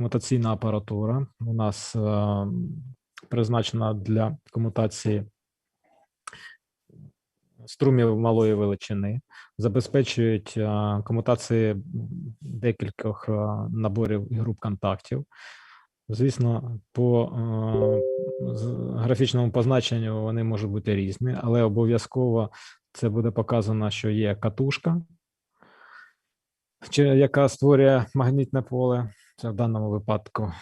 комутаційна апаратура. У нас е, призначена для комутації струмів малої величини, забезпечують е, комутації декількох е, наборів і груп контактів. Звісно, по е, графічному позначенню вони можуть бути різні, але обов'язково це буде показано, що є катушка, чи- яка створює магнітне поле. Це в даному випадку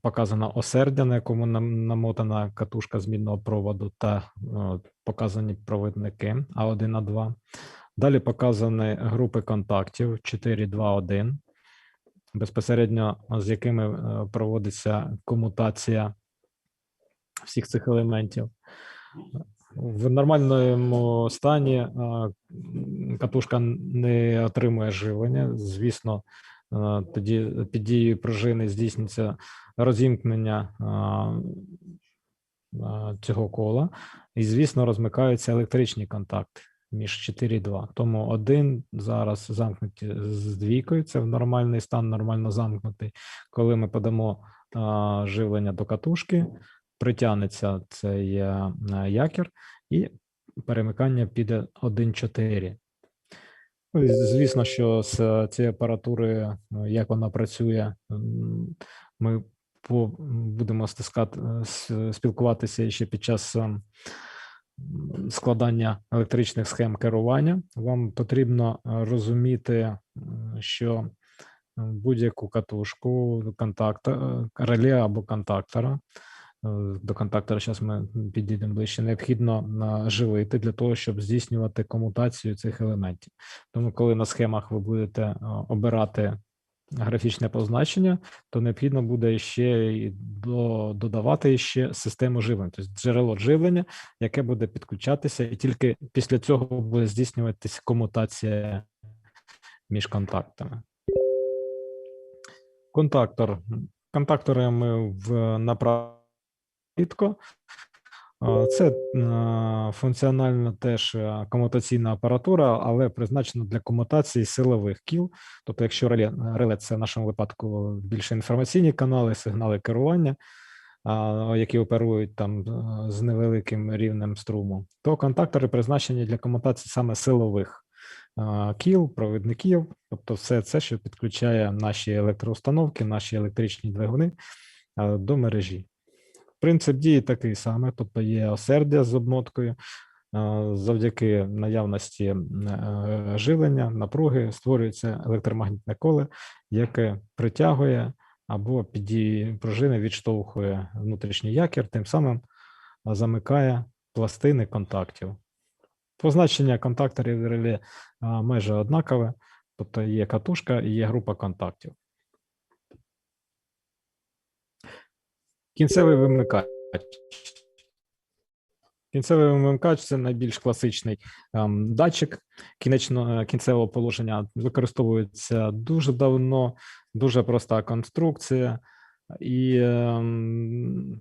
показано осердя, на якому нам- намотана катушка змінного проводу та е, показані провідники А1, А2. Далі показані групи контактів 4, 2, 1, безпосередньо з якими е, проводиться комутація всіх цих елементів. В нормальному стані е, катушка не отримує живлення. Звісно, е, тоді під дією пружини здійснюється розімкнення е, е, цього кола, і, звісно, розмикаються електричні контакти між 4 і 2. Тому один зараз замкнуті з двійкою, це в нормальний стан, нормально замкнутий. Коли ми подамо е, живлення до катушки, притягнеться цей е, е, якір, і перемикання піде 1.4. Ну, Звісно, що з е, цією апаратурою, ну, як вона працює, ми будемо стискати, е, спілкуватися ще під час ем, складання електричних схем керування. Вам потрібно е, розуміти, що е, будь-яку катушку контакта, е, реле або контактора. Е, До контактора зараз ми підійдемо ближче. Необхідно живити для того, щоб здійснювати комутацію цих елементів. Тому, коли на схемах ви будете е, обирати графічне позначення, то необхідно буде ще до, додавати ще систему живлення, тобто джерело живлення, яке буде підключатися, і тільки після цього буде здійснюватися комутація між контактами. Контактор. Контактори ми в направ рідко. Це функціонально теж е, комутаційна апаратура, але призначена для комутації силових кіл. Тобто, якщо реле, реле це в нашому випадку більше інформаційні канали, сигнали керування, які оперують там е, з невеликим рівнем струму, то контактори призначені для комутації саме силових кіл, провідників, тобто все це, що підключає наші електроустановки, наші електричні двигуни до мережі. Принцип дії такий самий, тобто є осердя з обмоткою. е, Завдяки наявності е, живлення, напруги створюється електромагнітне коле, яке притягує або під дією пружини відштовхує внутрішній якір, тим самим замикає пластини контактів. Позначення контакторів і реле е, майже однакове, тобто є катушка і є група контактів. Кінцевий вимикач. Кінцевий вимикач це найбільш класичний ем, датчик кінечно, е, кінцевого положення. Використовується дуже давно, дуже проста конструкція, і ем,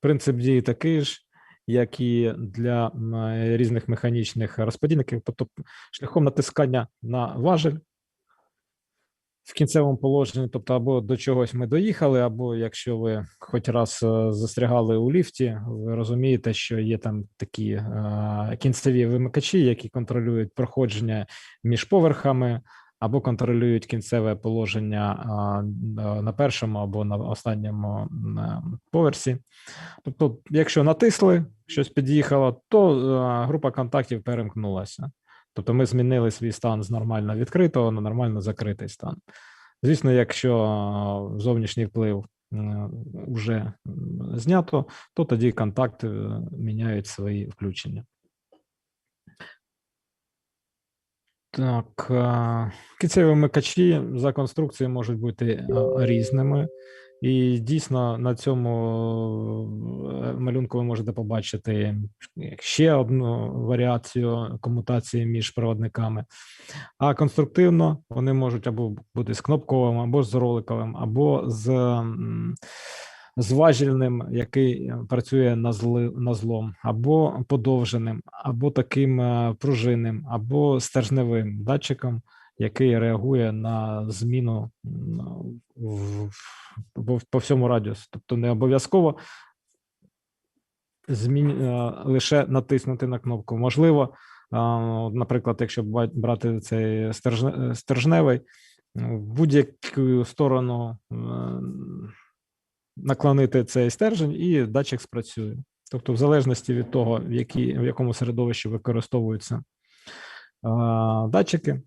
принцип дії такий ж, як і для е, різних механічних розподільників, тобто шляхом натискання на важель в кінцевому положенні, тобто або до чогось ми доїхали, або якщо ви хоч раз е, застрягали у ліфті, ви розумієте, що є там такі е, кінцеві вимикачі, які контролюють проходження між поверхами, або контролюють кінцеве положення е, на першому або на останньому е, поверсі. Тобто, якщо натисли, щось під'їхало, то е, група контактів перемкнулася. Тобто ми змінили свій стан з нормально відкритого на нормально закритий стан. Звісно, якщо е, зовнішній вплив вже знято, то тоді контакти е, міняють свої включення. Так, е, кінцеві вимикачі за конструкцією можуть бути е, різними. І дійсно на цьому е, малюнку ви можете побачити ще одну варіацію комутації між проводниками. А конструктивно вони можуть або бути з кнопковим, або з роликовим, або з, з важільним, який працює на, зли, на злом, або подовженим, або таким е, пружинним, або стержневим датчиком, який реагує на зміну в, в, по всьому радіусу. Тобто не обов'язково змін, е, лише натиснути на кнопку. Можливо, наприклад, якщо брати цей стержне- стержневий, в будь-яку сторону е, наклонити цей стержень, і датчик спрацює. Тобто, в залежності від того, в, які, в якому середовищі використовуються датчики,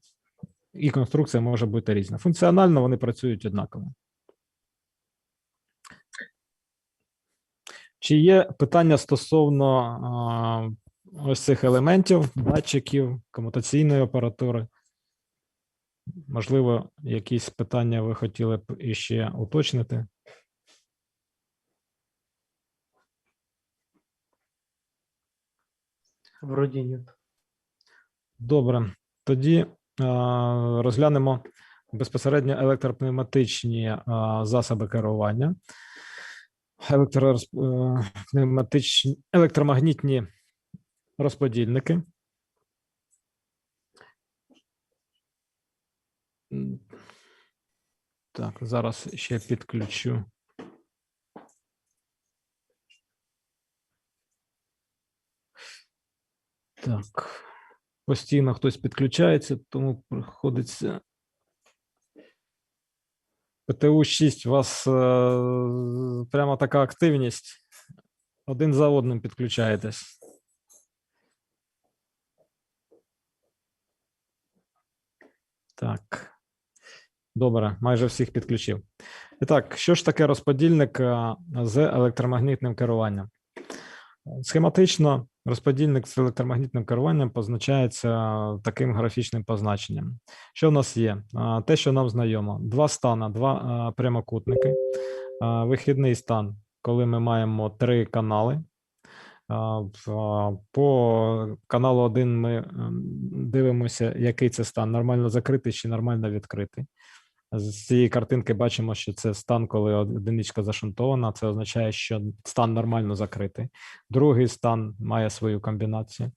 і конструкція може бути різна. Функціонально вони працюють однаково. Чи є питання стосовно а, ось цих елементів, датчиків, комутаційної апаратури? Можливо, якісь питання ви хотіли б іще уточнити? Вроде нет. Добре, тоді розглянемо безпосередньо електропневматичні засоби керування, електропневматичні, електромагнітні розподільники. Так, зараз ще підключу. Так. Постійно хтось підключається, тому приходиться. ПТУ 6 у вас е, прямо така активність. Один за одним підключаєтесь. Так. Добре, майже всіх підключив. І так, що ж таке розподільник е, з електромагнітним керуванням? Схематично розподільник з електромагнітним керуванням позначається таким графічним позначенням. Що в нас є? Те, що нам знайомо: два стани, два прямокутники, вихідний стан, коли ми маємо три канали. По каналу 1 ми дивимося, який це стан: нормально закритий чи нормально відкритий. З цієї картинки бачимо, що це стан, коли одиничка зашунтована. Це означає, що стан нормально закритий. Другий стан має свою комбінацію.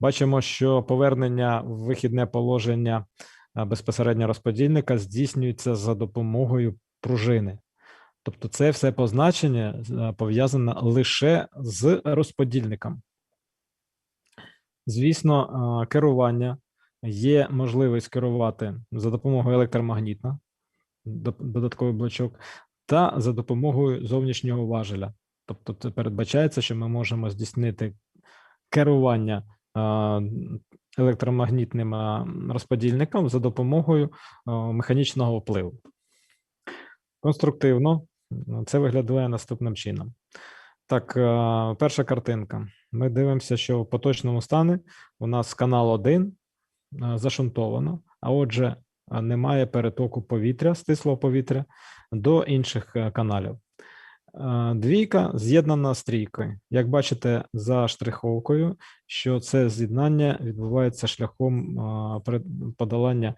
Бачимо, що повернення в вихідне положення безпосередньо розподільника здійснюється за допомогою пружини. Тобто, це все позначення е, пов'язане лише з розподільником. Звісно, керування є можливість керувати за допомогою електромагнітна, додатковий блочок, та за допомогою зовнішнього важеля. Тобто, це передбачається, що ми можемо здійснити керування електромагнітним розподільником за допомогою механічного впливу. Конструктивно це виглядає наступним чином. Так, перша картинка. Ми дивимося, що в поточному стані у нас канал 1 зашунтовано, а отже, немає перетоку повітря, стислого повітря до інших е, каналів. Е, Двійка з'єднана з трійкою. Як бачите за штриховкою, що це з'єднання відбувається шляхом подолання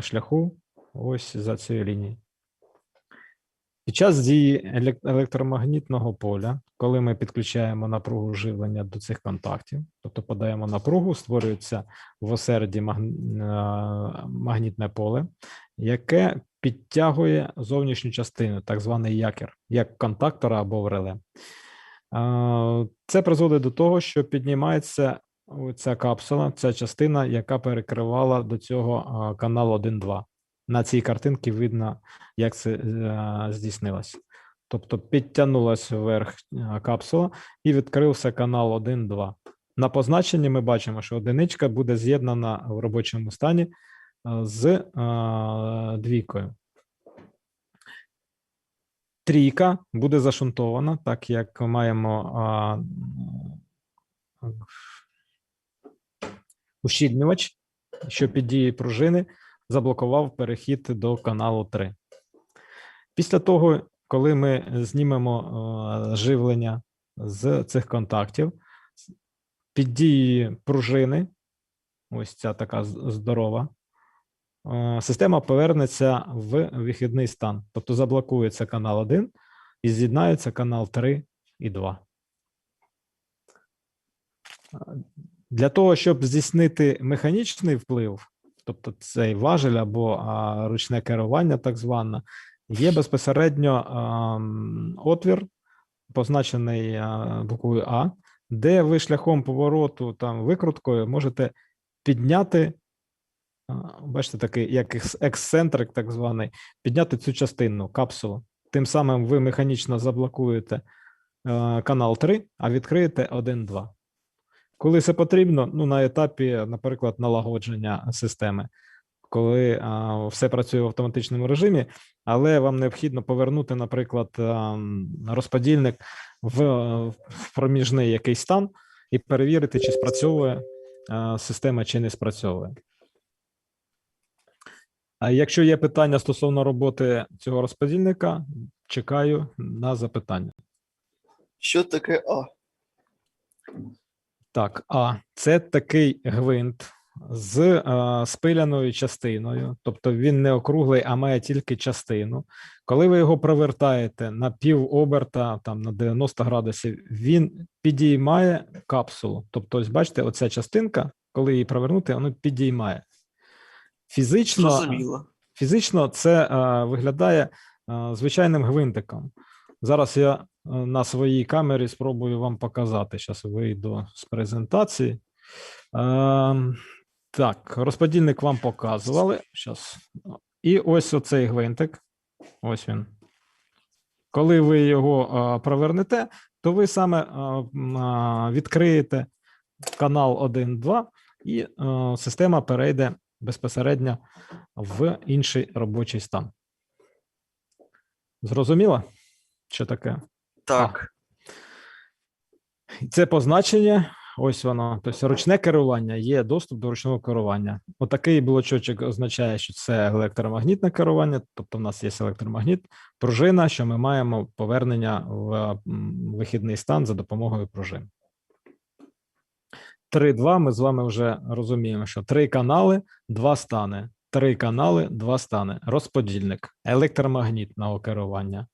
шляху ось за цією лінією. Під час дії електромагнітного поля, коли ми підключаємо напругу живлення до цих контактів, тобто подаємо напругу, створюється в осерді е, магнітне поле, яке підтягує зовнішню частину, так званий якір, як контактора або в реле. Е, Це призводить до того, що піднімається ця капсула, ця частина, яка перекривала до цього е, канал 1.2. На цій картинці видно, як це е, здійснилось. Тобто підтягнулася вверх е, капсула і відкрився канал 1.2. На позначенні ми бачимо, що одиничка буде з'єднана в робочому стані е, з двійкою. Трійка буде зашунтована, так як маємо ущільнювач, що під дією пружини заблокував перехід до каналу 3. Після того, коли ми знімемо е, живлення з цих контактів, під дією пружини, ось ця така здорова, е, система повернеться в вихідний стан, тобто заблокується канал 1 і з'єднається канал 3 і 2. Е, Для того, щоб здійснити механічний вплив, тобто цей важель або а, ручне керування, так зване, є безпосередньо ам, отвір, позначений а, буквою А, де ви шляхом повороту там викруткою можете підняти, бачите, такий як ексцентрик, так званий, підняти цю частину, капсулу. Тим самим ви механічно заблокуєте е, канал 3, а відкриєте 1-2. Коли це потрібно, ну на етапі, наприклад, налагодження системи, коли а, все працює в автоматичному режимі, але вам необхідно повернути, наприклад, а, розподільник в, в проміжний якийсь стан і перевірити, чи спрацьовує а, система, чи не спрацьовує. А якщо є питання стосовно роботи цього розподільника, чекаю на запитання. Що таке А? Так, а це такий гвинт з е, спиляною частиною, тобто він не округлий, а має тільки частину. Коли ви його провертаєте на пів оберта, там на 90 градусів, він підіймає капсулу. Тобто, ось бачите, оця частинка, коли її провернути, воно підіймає. Фізично. Фізично це е, виглядає е, звичайним гвинтиком. Зараз я на своїй камері спробую вам показати. Зараз вийду з презентації. Е, так, розподільник вам показували. Щас. І ось оцей гвинтик. Ось він. Коли ви його е, провернете, то ви саме е, е, відкриєте канал 1.2, і е, система перейде безпосередньо в інший робочий стан. Зрозуміло, що таке? Так. Це позначення. Ось воно. Тобто ручне керування є доступ до ручного керування. Отакий блочочок означає, що це електромагнітне керування, тобто в нас є електромагніт, пружина, що ми маємо повернення в вихідний стан за допомогою пружин. 3.2 ми з вами вже розуміємо, що три канали, два стани. Три канали, два стани. Розподільник електромагнітного керування.